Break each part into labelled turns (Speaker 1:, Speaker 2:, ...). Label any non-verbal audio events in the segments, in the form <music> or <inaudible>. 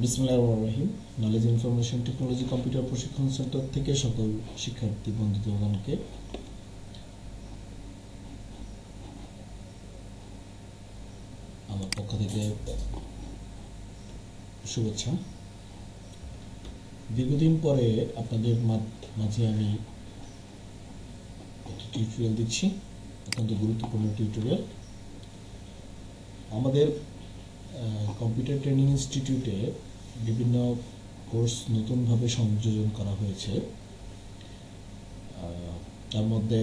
Speaker 1: বিসমুল্লাহ রহিম। Knowledge information technology computer প্রশিক্ষণ সেন্টার থেকে সকল শিক্ষার্থী বন্ধুগণকে আমার পক্ষ থেকে শুভেচ্ছা। দীর্ঘদিন পরে আপনাদের মাঝে আমি একটি টিউটোরিয়াল দিচ্ছি, অত্যন্ত গুরুত্বপূর্ণ টিউটোরিয়াল আমাদের কম্পিউটার ট্রেনিং ইনস্টিটিউটে বিভিন্ন কোর্স নতুনভাবে সংযোজন করা হয়েছে। তার মধ্যে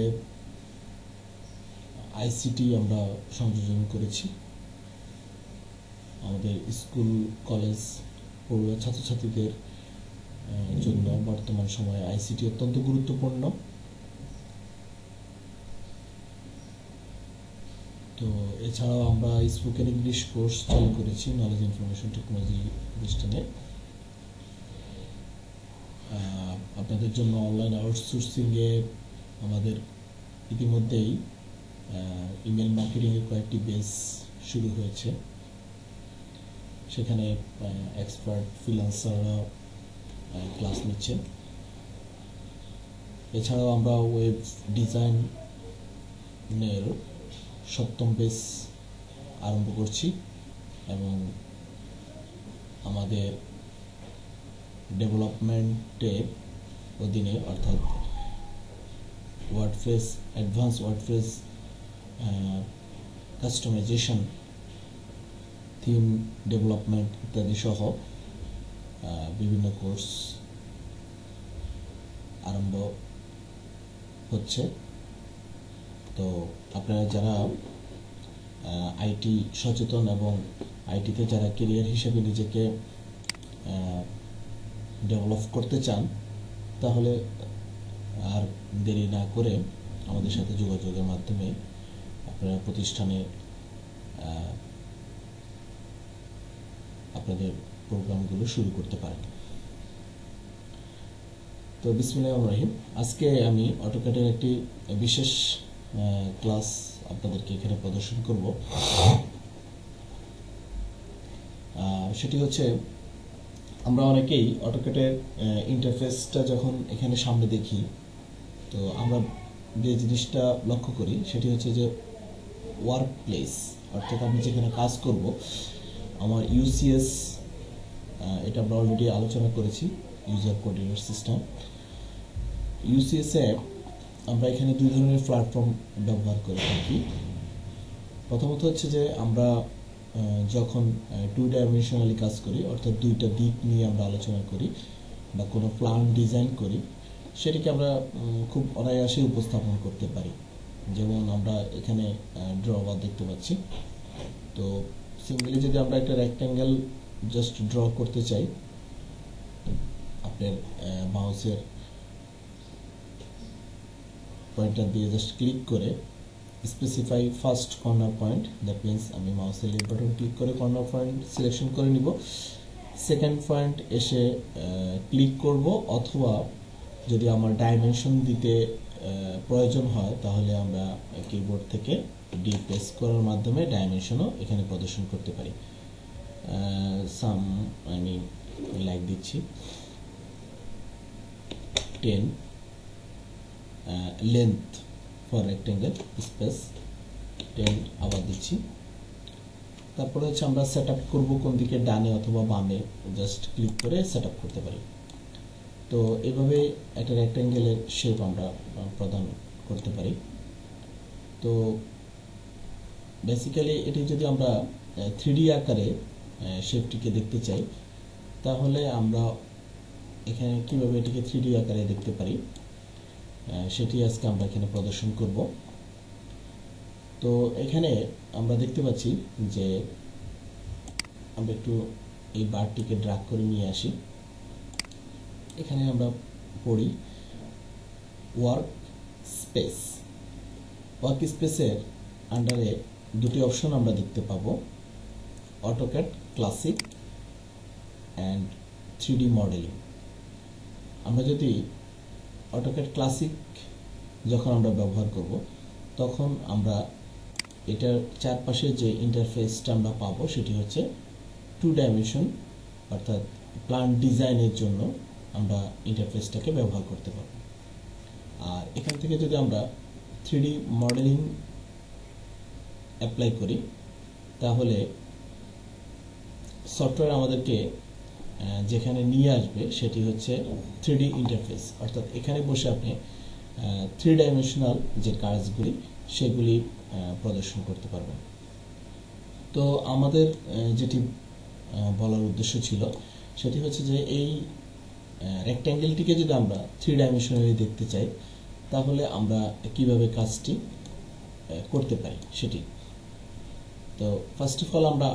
Speaker 1: আইসিটি আমরা সংযোজন করেছি। আমাদের স্কুল, কলেজ, পড়ুয়া ছাত্রছাত্রীদের জন্য বর্তমান সময়ে আইসিটি অত্যন্ত গুরুত্বপূর্ণ। তো এছাড়াও আমরা স্পোকেন ইংলিশ কোর্স চালু করেছি নলেজ ইনফরমেশন টেকনোলজি প্রতিষ্ঠানে। আপনাদের জন্য অনলাইন আউটসোর্সিংয়ে আমাদের ইতিমধ্যেই ইমেল মার্কেটিংয়ের কয়েকটি বেস শুরু হয়েছে। সেখানে এক্সপার্ট ফ্রিল্যান্সাররা ক্লাস নিচ্ছেন। এছাড়াও আমরা ওয়েব ডিজাইনের সপ্তম বেস আরম্ভ করছি এবং আমাদের ডেভেলপমেন্টের অধীনে অর্থাৎ WordPress advance WordPress customisation theme development ইত্যাদি সহ বিভিন্ন কোর্স আরম্ভ হচ্ছে। তো আপনারা যারা আইটি সচেতন এবং আইটিতে যারা কেরিয়ার হিসেবে নিজেকে ডেভেলপ করতে চান, তাহলে আর দেরি না করে আমাদের সাথে যোগাযোগের মাধ্যমে আপনারা প্রতিষ্ঠানে আপনাদের প্রোগ্রামগুলো শুরু করতে পারেন। তো বিসমিল্লাহ রহিম। আজকে আমি অটোক্যাটের একটি বিশেষ ক্লাস আপনাদেরকে এখানে প্রদর্শন করব। সেটি হচ্ছে, আমরা অনেকেই অটোকেটের ইন্টারফেসটা যখন এখানে সামনে দেখি, তো আমরা যে জিনিসটা লক্ষ্য করি, সেটি হচ্ছে যে ওয়ার্ক প্লেস অর্থাৎ আমি যেখানে কাজ করব, আমার ইউসিএস এটা আমরা অলরেডি আলোচনা করেছি ইউজার কোঅর্ডিনেট সিস্টেম ইউসিএস আমরা এখানে দুই ধরনের প্ল্যাটফর্ম ব্যবহার করে থাকি। প্রথমত হচ্ছে যে আমরা যখন টু ডাইমেনশনালি কাজ করি, অর্থাৎ দুইটা দিক নিয়ে আমরা আলোচনা করি বা কোনো প্ল্যান ডিজাইন করি, সেটিকে আমরা খুব অনায়াসে উপস্থাপন করতে পারি। যেমন আমরা এখানে ড্র বার দেখতে পাচ্ছি। তো সিঙ্গেলি যদি আমরা একটা রেক্ট্যাঙ্গেল জাস্ট ড্র করতে চাই, আপনার মাউসের পয়েন্টার দিয়ে জাস্ট ক্লিক করে specify first corner point that means আমি মাউসের লেফট বাটন ক্লিক করে কর্নার পয়েন্ট সিলেকশন করে নিব। সেকেন্ড পয়েন্ট এসে ক্লিক করব অথবা যদি আমার ডাইমেনশন দিতে প্রয়োজন হয়, তাহলে আমরা কিবোর্ড থেকে ডি প্রেস করার মাধ্যমে ডাইমেনশনও এখানে প্রদর্শন করতে পারি। সাম আমি লাইক দিচ্ছি। Ten length for rectangle space ten আবার দিচ্ছি। তারপরে হচ্ছে আমরা সেট আপ করব কোন দিকে ডানে অথবা বামে জাস্ট ক্লিক করে সেট আপ করতে পারি। তো এভাবে একটা রেক্টেঙ্গেলের শেপ আমরা প্রদান করতে পারি। তো বেসিক্যালি এটি যদি আমরা থ্রি আকারে শেপটিকে দেখতে চাই, তাহলে আমরা এখানে কীভাবে এটিকে থ্রি আকারে দেখতে পারি? সেটি আজকে আমরা এখানে প্রদর্শন করব। তো এখানে আমরা দেখতে পাচ্ছি যে আমরা একটু এই বারটিকে ড্রাগ করে নিয়ে আসি। এখানে আমরা পড়ি ওয়ার্ক স্পেস ওয়ার্ক স্পেসের আন্ডারে দুটি অপশন আমরা দেখতে পাবো। AutoCAD classic and three D modelling আমরা যদি অটোক্যাট ক্লাসিক যখন আমরা ব্যবহার করব, তখন আমরা এটার চারপাশে যে ইন্টারফেসটা আমরা পাবো সেটি হচ্ছে টু ডাইমেনশন অর্থাৎ প্ল্যান ডিজাইনের জন্য আমরা ইন্টারফেসটাকে ব্যবহার করতে পারব। আর এখান থেকে যদি আমরা থ্রি মডেলিং অ্যাপ্লাই করি, তাহলে সফটওয়্যার আমাদেরকে যেখানে নিয়ে আসবে সেটি হচ্ছে থ্রি ইন্টারফেস অর্থাৎ এখানে বসে আপনি থ্রি ডাইমেনশনাল যে কাজগুলি, সেগুলি প্রদর্শন করতে পারবেন। তো আমাদের যেটি বলার উদ্দেশ্য ছিল, সেটি হচ্ছে যে এই রেক্ট্যাঙ্গেলটিকে যদি আমরা থ্রি ডাইমেনশনালি দেখতে চাই, তাহলে আমরা কীভাবে কাজটি করতে পারি সেটি? তো ফার্স্ট অফ অল আমরা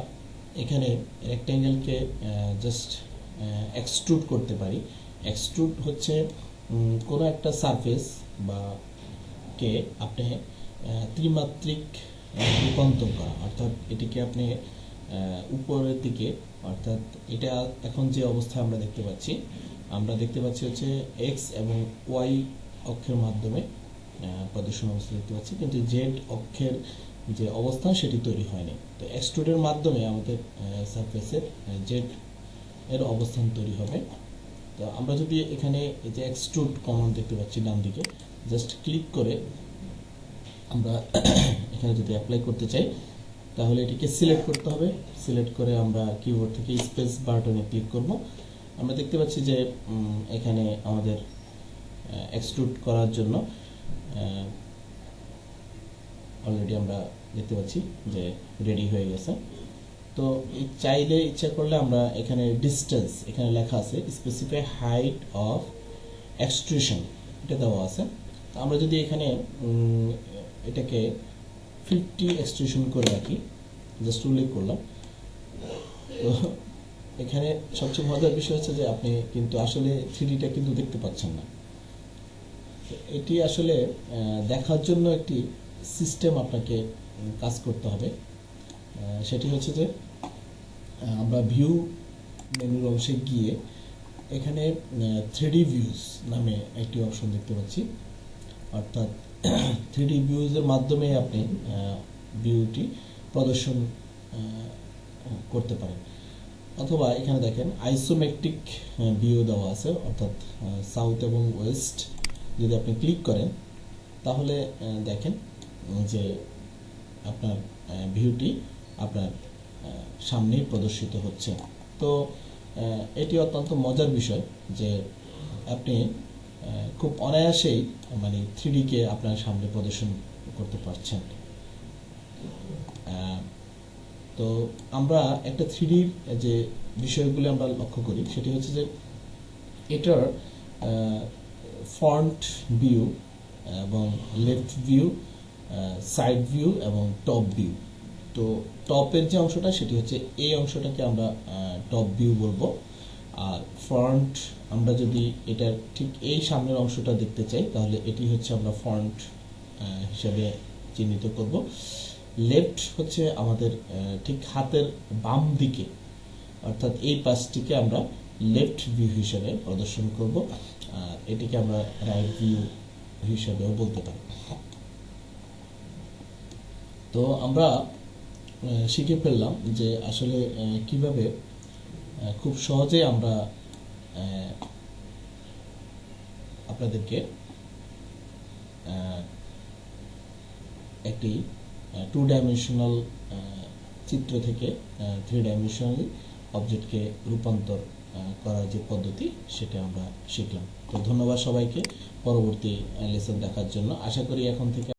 Speaker 1: এখানে রেক্ট্যাঙ্গেলকে জাস্ট এক্সট্রুড করতে পারি। এক্সট্রুড হচ্ছে কোনো একটা সারফেস বা কে আপনি ত্রিমাত্রিক রূপান্তর করা। অর্থাৎ এটিকে আপনি উপরের দিকে, অর্থাৎ এটা এখন যে অবস্থায় আমরা দেখতে পাচ্ছি, আমরা দেখতে পাচ্ছি হচ্ছে এক্স এবং ওয়াই অক্ষের মাধ্যমে প্রদর্শন অবস্থা দেখতে পাচ্ছি। কিন্তু জেড অক্ষের যে অবস্থান সেটি তৈরি হয়নি। তো এক্সট্রুডের মাধ্যমে আমাদের সারফেসের জেড এর অবস্থান তৈরি হবে। তো আমরা যদি এখানে এই যে এক্সট্রুড কমন দেখতে পাচ্ছি ডান দিকে জাস্ট ক্লিক করে আমরা <coughs> এখানে যদি অ্যাপ্লাই করতে চাই, তাহলে এটিকে সিলেক্ট করতে হবে। সিলেক্ট করে আমরা কিবোর্ড থেকে স্পেস বাটনে ক্লিক করব। আমরা দেখতে পাচ্ছি যে এখানে আমাদের এক্সট্রুড করার জন্য অলরেডি আমরা দেখতে পাচ্ছি যে রেডি হয়ে গেছে। তো চাইলে ইচ্ছা করলে আমরা এখানে ডিস্টেন্স এখানে লেখা আছে স্পেসিফাই হাইট অফ এক্সট্রুশন এটা দেওয়া আছে। তো আমরা যদি এখানে এটাকে ফিফটি এক্সট্রুশন করে রাখি জাস্ট উল্লেখ করলাম। তো এখানে সবচেয়ে মজার বিষয় হচ্ছে যে আপনি কিন্তু আসলে থ্রিডিটা কিন্তু দেখতে পাচ্ছেন না। এটি আসলে দেখার জন্য একটি সিস্টেম আপনাকে কাজ করতে হবে। সেটি হচ্ছে যে আমরা ভিউ মেনুর অংশে গিয়ে এখানে থ্রিডি ভিউজ নামে একটি অপশন দেখতে পাচ্ছি। অর্থাৎ থ্রিডি ভিউজের মাধ্যমে আপনি ভিউটি প্রদর্শন করতে পারেন। অথবা এখানে দেখেন আইসোমেট্রিক ভিউ দেওয়া আছে, অর্থাৎ সাউথ এবং ওয়েস্ট যদি আপনি ক্লিক করেন, তাহলে দেখেন যে আপনার ভিউটি আপনার আহ, সামনেই প্রদর্শিত হচ্ছে। তো এটি অত্যন্ত মজার বিষয় যে আপনি খুব অনায়াসেই মানে থ্রিডিকে আপনার সামনে প্রদর্শন করতে পারছেন। তো আমরা একটা থ্রিডির যে বিষয়গুলো আমরা লক্ষ্য করি সেটি হচ্ছে যে এটার ফ্রন্ট ভিউ এবং লেফট ভিউ সাইড ভিউ এবং টপ ভিউ তো টপের যে অংশটা, সেটি হচ্ছে এই অংশটাকে আমরা টপ ভিউ বলব। আর ফ্রন্ট আমরা যদি এটার ঠিক এই সামনের অংশটা দেখতে চাই, তাহলে এটি হচ্ছে আমরা ফ্রন্ট হিসাবে চিহ্নিত করব। লেফট হচ্ছে আমাদের ঠিক হাতের বাম দিকে। অর্থাৎ এই পাশটিকে আমরা লেফট ভিউ হিসেবে প্রদর্শন করব। আর এটিকে আমরা রাইট ভিউ হিসেবেও বলতে পারি। তো আমরা শিখে ফেললাম যে আসলে কীভাবে খুব সহজে আমরা আপনাদেরকে একটি টু ডাইমেনশনাল চিত্র থেকে থ্রি ডাইমেনশনাল অবজেক্টকে রূপান্তর করার যে পদ্ধতি সেটা আমরা শিখলাম। তো ধন্যবাদ সবাইকে পরবর্তী লেসন দেখার জন্য। আশা করি এখন থেকে